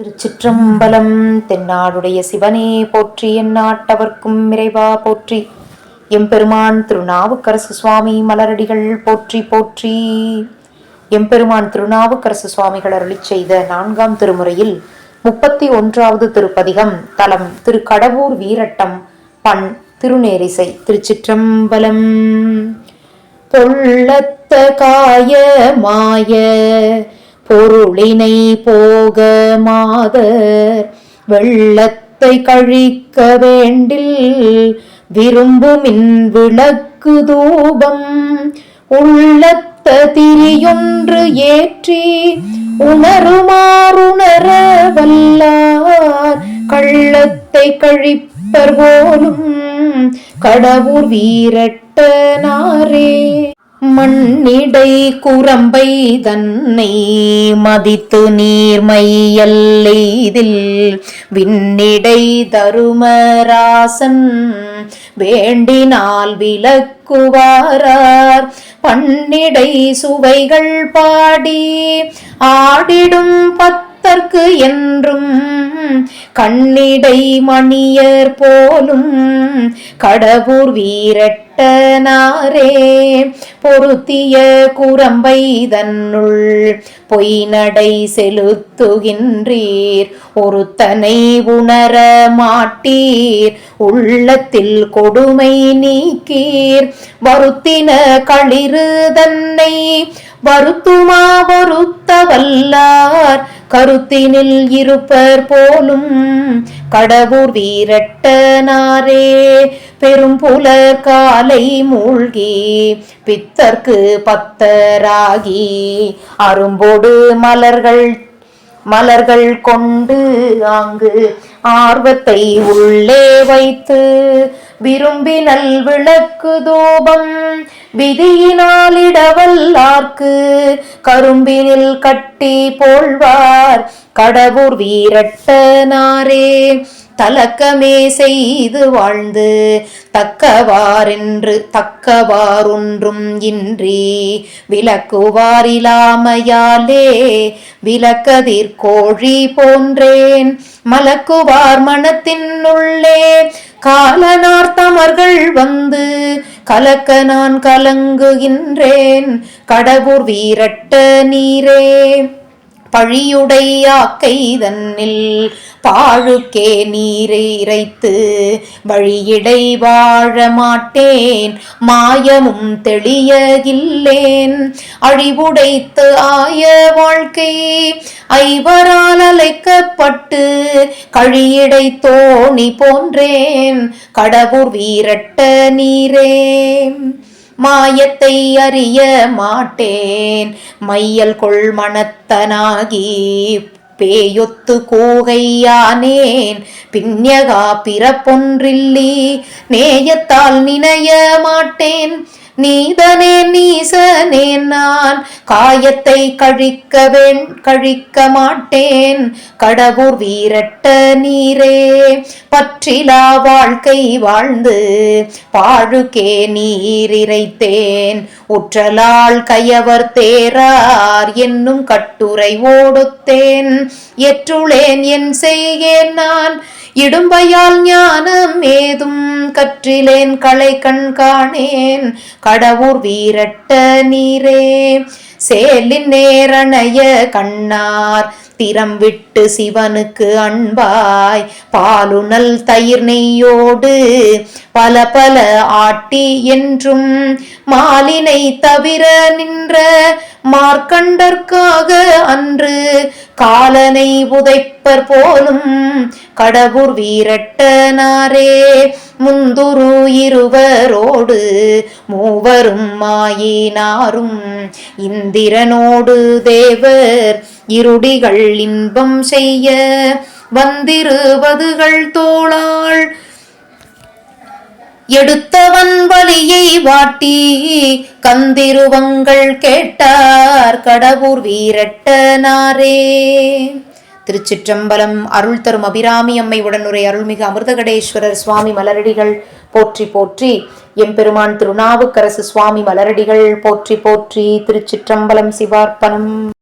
திருச்சிற்றம்பலம் தென்னாடுடைய சிவனே போற்றி எந்நாட்டவர்க்கும் இறைவா போற்றி. எம்பெருமான் திருநாவுக்கரசு சுவாமி மலரடிகள் போற்றி போற்றி. எம்பெருமான் திருநாவுக்கரசு சுவாமிகள் அருளி செய்த நான்காம் திருமுறையில் முப்பத்தி ஒன்றாவது திருப்பதிகம் தலம் திரு கடவூர் வீரட்டம் பண் திருநேரிசை திருச்சிற்றம்பலம். பொள்ளத்த காய மாய பொருளினை போக மாதர் வெள்ளத்தை கழிக்க வேண்டில் விரும்புமின் விளக்கு தூபம் உள்ளத்த திரியொன்று ஏற்றி உணருமாறுணர வல்லார் கள்ளத்தை கழிப்பர் போலும் கடவுர் வீரட்டனாரே மண்ணிடை குரம்பை தன்னை மதித்து நீர்மையல்லைதில் விண்ணிடை தருமராசன் வேண்டினால் விளக்குவாரார். பன்னிடை சுவைகள் பாடி ஆடிடும் பத்தற்கு என்றும் கண்ணிடை மணியர் போலும் கடவுர் வீரட்டனாரே. பொருத்திய குரம்பை தன்னுள் பொய் நடை செலுத்துகின்றீர். ஒருத்தனை உணர மாட்டீர். உள்ளத்தில் கொடுமை நீக்கீர். வருத்தின களிறு தன்னை வருத்துமா வருத்த வல்லார் கருத்தினில் இருப்பர் போலும் கடவுர் வீரட்டனாரே பெரும் புலர் காலை மூழ்கி பித்தர்க்கு பத்தராகி. அரும்போடு மலர்கள் மலர்கள் கொண்டு அங்கு ஆர்வத்தை உள்ளே வைத்து விரும்பினல் விளக்கு தூபம் விதியினாலிடவல்லார்க்கு கரும்பினில் கட்டி போழ்வார். கடவுர் வீரட்டனாரே தலக்கமே செய்து வாழ்ந்து தக்கவாரென்று தக்கவாறொன்றும் இன்றி விளக்குவாரிலாமையாலே விளக்கதிர் கோழி போன்றேன். மலக்குவார் மனத்தின் உள்ளே காலனார் தமர்கள் வந்து கலக்க நான் கலங்குகின்றேன். கடவுர் வீரட்ட நீரே. பழியுடையாக்கை தன்னில் பாழுக்கே நீரை இறைத்து வழியிடை வாழ மாட்டேன் மாயமும் தெளியகில்லேன். அழிவுடைத்து ஆய வாழ்க்கை ஐவரால் அலைக்கப்பட்டு கழியடை தோணி போன்றேன். கடவுர் வீரட்ட நீரே. மாயத்தை அறிய மாட்டேன். மையல் கொள் மனத்தனாகி பேயொத்து கூகையானேன் பின்யகா பிறப்பொன்றில்லி நேயத்தால் நினைய மாட்டேன். நீதனே மாட்டேன் நான். காயத்தை கழிக்க கழிக்க மாட்டேன் கடவுர் வீரட்ட நீரே. பற்றிலா வாழ்க்கை வாழ்ந்து பாழுக்கே நீர் இறைத்தேன். உற்றலால் கையவர் தேரார் என்னும் கட்டுரை ஓடுத்தேன். எற்றுளேன் என் செய்கேன் நான். இடும்பையால் ஞானம் ஏதும் கற்றிலேன் களை கண் காணேன் கடவுர் வீரட்ட நீரே சேலின் நேரணைய கண்ணார். திறம் விட்டு சிவனுக்கு அன்பாய் பாலுணல் தயிர் நெய்யோடு பல பல ஆட்டி என்றும் மாலினை தவிர நின்ற மார்க்கண்டற்காக அன்று காலனை புதைப்பர் போலும் கடவுர் வீரட்டனாரே. முந்துரு இருவரோடு மூவரும் மாயினாரும். இந்திரனோடு தேவர் இருடிகள் இன்பம் செய்ய வந்திருவதுகள் தோளாள் எடுத்தவன் வலியை வாட்டி கந்திருவங்கள் கேட்டார் கடவுர் வீரட்டனாரே. திருச்சிற்றம்பலம் அருள் தரும் அபிராமி அம்மை உடனுரை அருள்மிகு அமிர்தகடேஸ்வரர் சுவாமி மலரடிகள் போற்றி போற்றி. எம்பெருமான் திருநாவுக்கரசு சுவாமி மலரடிகள் போற்றி போற்றி. திருச்சிற்றம்பலம் சிவார்ப்பணம்.